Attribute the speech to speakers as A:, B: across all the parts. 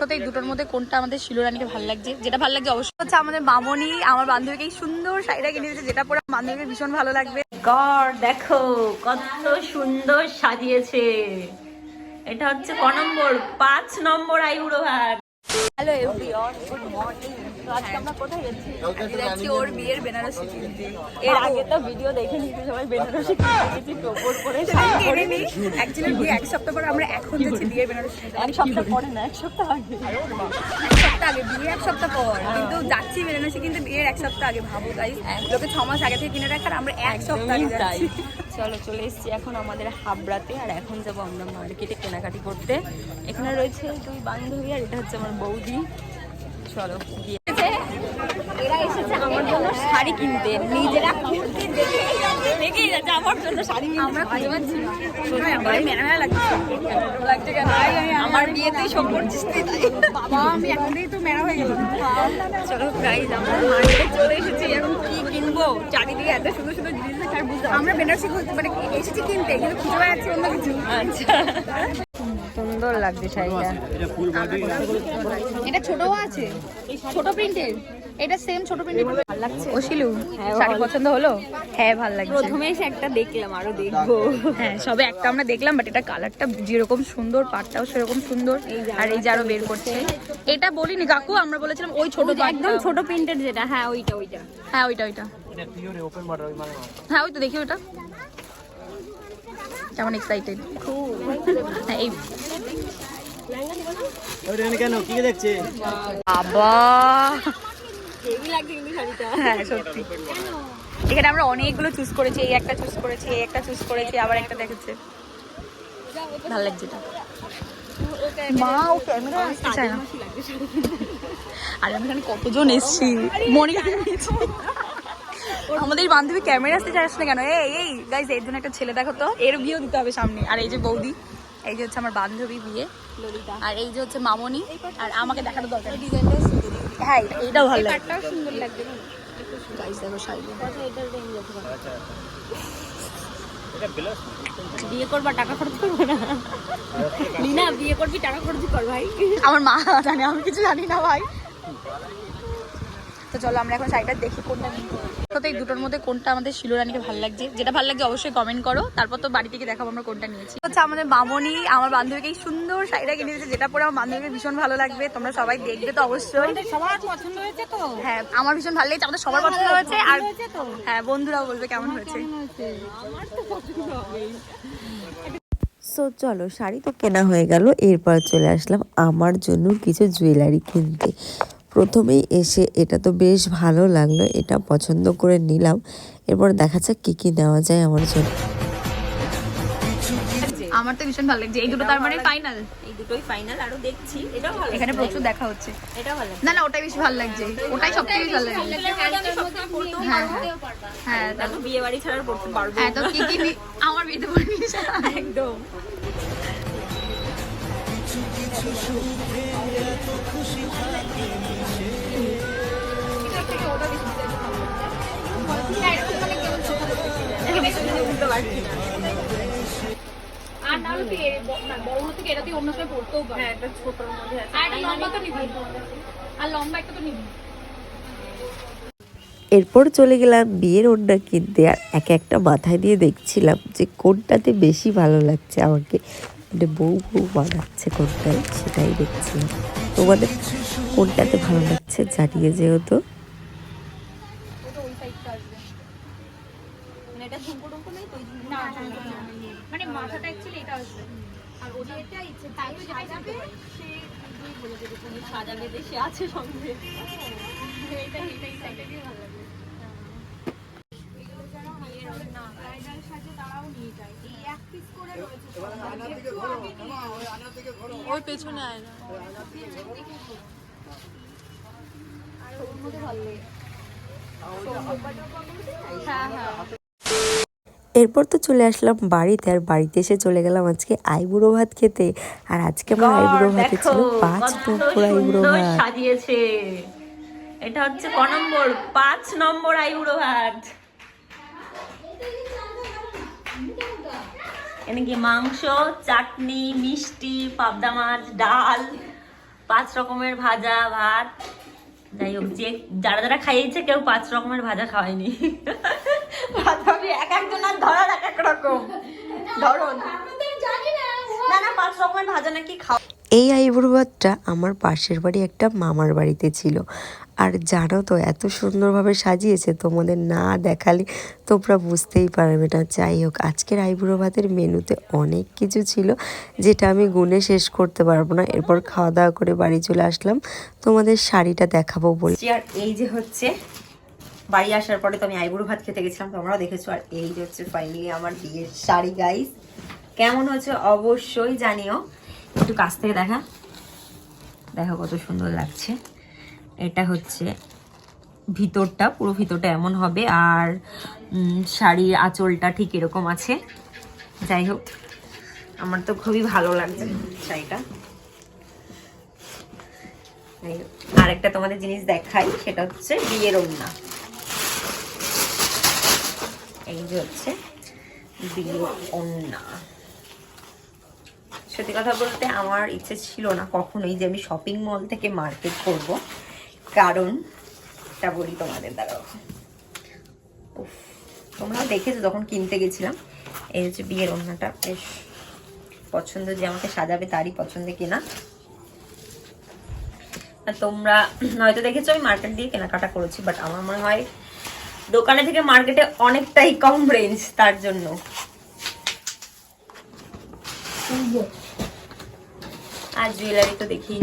A: তো এই দুটোর মধ্যে কোনটা আমাদের শিলরানিকে ভালো লাগছে? যেটা ভালো লাগছে অবশ্যই। হচ্ছে আমাদের মামনি আমার বান্ধবীকে এই সুন্দর শাড়িটা কিনে দিয়েছে যেটা পরে আমার বান্ধবীকে ভীষণ ভালো লাগবে।
B: গড় দেখো কত সুন্দর সাজিয়েছে। এটা হচ্ছে ক নম্বর? পাঁচ নম্বর আইবুড়ো ভাত
A: হ্যালো এভরিওয়ান গুড মর্নিং তো আজকে আমরা কোথায় যাচ্ছি? যাচ্ছি ওর বিয়ের বেনারসি কিনতে।
B: এর আগে তো ভিডিও দেখে নিতে সবাই বেনারসি কিনেছি টোপর করে
A: কিনে নিই অ্যাকচুয়ালি বিয়ে এক সপ্তাহ পরে আমরা এখন যাচ্ছি বিয়ের বেনারসি
B: এক সপ্তাহ পরে না এক সপ্তাহ আগে।
A: এক সপ্তাহ আগে বিয়ে এক সপ্তাহ পর। কিন্তু যাচ্ছি বেনারসি কিন্তু বিয়ের এক সপ্তাহ আগে ভাবো তাই লোকে ছ মাস আগে থেকে কিনে রাখার আমরা এক সপ্তাহ আগে যাচ্ছি।
B: চলো চলে এসেছি এখন আমাদের হাবড়াতে আর এখন যাব আমরা মার্কেটে কেনাকাটি করতে। এখানে রয়েছে দুই বান্ধবী আর এটা হচ্ছে আমার বৌদি। চলো গিয়ে এরা এসেছে আমার জন্য শাড়ি কিনতে। নিজেরা দেখেই যাচ্ছে দেখেই যাচ্ছে আমার জন্য শাড়ি কিনতে।
A: আমরা খুঁজে পাচ্ছি মেলা মেলা লাগছে।
B: কেন আমার বিয়েতেই সব করছিস তুই
A: বাবা আমি এখন তো মেলা হয়ে গেলাম।
B: চলো গাইজ আমরা মার্কেটে চলে এসেছি। এখন কি কিনবো? চারিদিকে এত সুন্দর সুন্দর জিনিস দেখে আর বুঝতে
A: আমরা বেনারসি খুঁজতে মানে এসেছি কিনতে কিন্তু খুঁজে পাচ্ছি অন্য কিছু।
B: আচ্ছা। সুন্দর লাগছে শাড়িটা।
A: এটা ছোটও আছে। ছোট প্রিন্টের। এটা সেম ছোট প্রিন্টের ভালো লাগছে। ও শিলু শাড়ি পছন্দ হলো? হ্যাঁ ভালো লাগছে।
B: প্রথমে এসে একটা দেখলাম আরও দেখব।
A: হ্যাঁ সবে একটা আমরা দেখলাম বাট এটা কালারটা যেরকম সুন্দর পাটটাও সেরকম সুন্দর আর এই যে আরও বের করছে। এটা বলিনি কাকু আমরা বলেছিলাম ওই ছোট
B: একদম ছোট প্রিন্টের যেটা হ্যাঁ ওইটা ওইটা।
A: হ্যাঁ ওইটা ওইটা। হ্যাঁ। ওই তো দেখি ওটা। কেমন এক্সাইটেড হ্যাঁ এই।
C: কেন কি দেখছে?
A: বাবা! হ্যাঁ সত্যি। এখানে আমরা অনেকগুলো চুজ করেছি এই একটা চুজ করেছি এই একটা চুজ করেছি আবার একটা দেখেছে। ভালো লাগছে এটা। মা ও ক্যামেরা আসতে চায় না। আর আমি এখানে কতজন এসছি? মনিকা নিয়েছি আমাদের এই বান্ধবী ক্যামেরা আসতে চাইছ না কেন? এই এই গাইজ এর জন্য একটা ছেলে দেখো তো। এর বিয়েও দিতে হবে সামনে। আর এই যে বৌদি এই যে হচ্ছে আমার বান্ধবী বিয়ে। আর এই যে হচ্ছে মামনি। আর আমাকে দেখানো দরকার নেই। হ্যাঁ এইটাও ভালো লাগে।
B: সুন্দর লাগবে।
A: গাইস দেখো শাড়ি।
B: বিয়ে করবা টাকা খরচ করব না? লিনা বিয়ে করবি টাকা খরচ কর ভাই।
A: আমার মা জানে আমি কিছু জানি না ভাই। তো চলো আমরা এখন শাড়িটা দেখি কোনটা তো এই দুটোর মধ্যে কোনটা আমাদের শিলোরানিকে ভালো লাগছে? যেটা ভালো লাগছে অবশ্যই কমেন্ট করো। তারপর তো বাড়ি থেকে দেখাবো আমরা কোনটা নিয়েছি। হচ্ছে আমাদের মামনি আমার বান্ধবীকে এই সুন্দর শাড়িটা কিনে দিয়েছে যেটা পরে আমার বান্ধবীকে ভীষণ ভালো লাগবে। তোমরা সবাই দেখবে তো অবশ্যই।
B: সবার পছন্দ হয়েছে তো?
A: হ্যাঁ আমার ভীষণ ভালো লেগেছে আমাদের সবার পছন্দ হয়েছে। আর হ্যাঁ বন্ধুরাও বলবে কেমন হয়েছে।
D: সো চলো শাড়ি তো কেনা হয়ে গেল। এরপর চলে আসলাম আমার জন্য কিছু জুয়েলারি কিনতে। প্রথমেই এসে এটা তো বেশ ভালো লাগল এটা পছন্দ করে নিলাম। এরপর দেখা যাক কী কী নেওয়া যায় আমার জন্য।
A: আমার তো ভীষণ ভালো লাগছে। এই দুটো তার মানে ফাইনাল
B: এই দুটোই ফাইনাল আরও দেখছি। এটাও ভালো
A: এখানে প্রচুর দেখা হচ্ছে।
B: এটাও ভালো
A: না না ওটাই বেশি ভালো লাগছে। ওটাই সব থেকে বেশি ভালো লাগছে। হ্যাঁ হ্যাঁ।
B: দেখো বিয়ে বাড়ি ছাড়া পড়তে পারব
A: হ্যাঁ তো কি কি আমার বিয়েতে যা।
B: একদম।
A: আর না হলে তুই এ- ব- না, বড় হতে এটা তুই অন্য সময় পড়তেও পারবি।
B: হ্যাঁ একটা ছোটর মধ্যে আছে
A: আর একটা লম্বা তো নিবি। আর লম্বা একটা তো নিবি।
D: এরপর চলে গেলাম বিয়ের ওড়না কিনতে আর এক একটা মাথায় দিয়ে দেখছিলাম যে কোনটাতে বেশি ভালো লাগছে আমাকে মানে বউ বউ বানাচ্ছে কোনটায় সেটাই দেখছিলাম তোমাদের কোনটাতে ভালো লাগছে জানিয়ে যেহেতু
B: মানে।
A: মানে মাথাটা actually এটা আসবে। আর ওটা এটা ইচ্ছে তাই তো যেটা সে দুই বলে দেবে তুমি
B: সাজাবে দেশে আছে সঙ্গে।
A: এই।
B: ওই পেছনে আয় না
D: এরপর তো চলে আসলাম বাড়িতে আর বাড়িতে এসে চলে গেলাম আজকে আইবুড়ো ভাত খেতে। আর আজকে আমার আইবুড়ো ভাতে ছিল পাঁচ নম্বর আইবুড়ো ভাত।
B: সাজিয়েছে। এটা হচ্ছে ক নম্বর? পাঁচ নম্বর আইবুড়ো ভাত। এখানে কি মাংস, চাটনি, মিষ্টি, পাবদা মাছ, ডাল, পাঁচ রকমের ভাজা, ভাত। যাই হোক, যে যারা যারা খাইয়েছে, কেউ পাঁচ রকমের ভাজা খাওয়ায়নি। এক একজনের ধরার এক এক রকম। না না, পাঁচ রকমের ভাজা নাকি
D: এই আইবুড়ো ভাতটা আমার পাশের বাড়ি একটা মামার বাড়িতে ছিল। আর জানো তো, এত সুন্দরভাবে সাজিয়েছে, তোমাদের না দেখালে তোমরা বুঝতেই পারবে না। যাই হোক, আজকের আইবুড়ো ভাতের মেনুতে অনেক কিছু ছিল, যেটা আমি গুনে শেষ করতে পারব না। এরপর খাওয়া দাওয়া করে বাড়ি চলে আসলাম। তোমাদের শাড়িটা দেখাবো বলে।
B: আর এই যে হচ্ছে, বাড়ি আসার পরে তো আমি আইবুড়ো ভাত খেতে গেছিলাম, তোমরাও দেখেছ। আর এই যে হচ্ছে ফাইনালি আমার বিয়ের শাড়ি গাইস কেমন হচ্ছে অবশ্যই জানিও। একটু কাছ থেকে দেখা। দেখো কত সুন্দর লাগছে। এটা হচ্ছে ভিতরটা, পুরো ভিতরটা এমন হবে। আর শাড়ির আঁচলটা ঠিক এরকম আছে। যাই হোক, আমার তো খুবই ভালো লাগছে শাড়িটা। আরেকটা তোমাদের জিনিস দেখাই, সেটা হচ্ছে বিয়ের ওড়না। এই যে হচ্ছে বিয়ের ওড়না। সত্যি কথা বলতে আমার ইচ্ছে ছিল না কখনোই যে আমি শপিং মল থেকে মার্কেট করব। কারণ এটা বলি তোমাদের দ্বারা। তোমরাও দেখেছ যখন কিনতে গেছিলাম, এই হচ্ছে বিয়ের ওড়নাটা। বেশ পছন্দ যে আমাকে সাজাবে তারই পছন্দে কেনা। আর তোমরা হয়তো দেখেছ, আমি মার্কেট দিয়ে কেনাকাটা করেছি বাট আমার মনে হয় দোকানে থেকে মার্কেটে অনেকটাই কম রেঞ্জ তার জন্য। আর জুয়েলারি তো দেখেই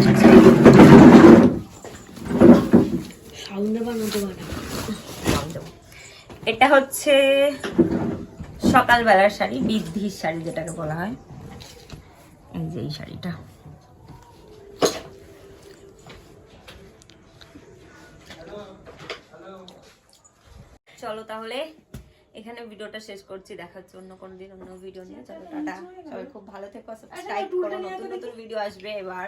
B: এটা হচ্ছে সকালবেলার শাড়ি বৃদ্ধির শাড়ি যেটাকে বলা হয়। এই যে এই শাড়িটা। চলো তাহলে এখানে ভিডিওটা শেষ করছি দেখার জন্য কোনোদিন অন্য ভিডিও নিয়ে। চলো টাটা। সবাই খুব ভালো থেকো সাবস্ক্রাইব করো নতুন নতুন ভিডিও আসবে এবার।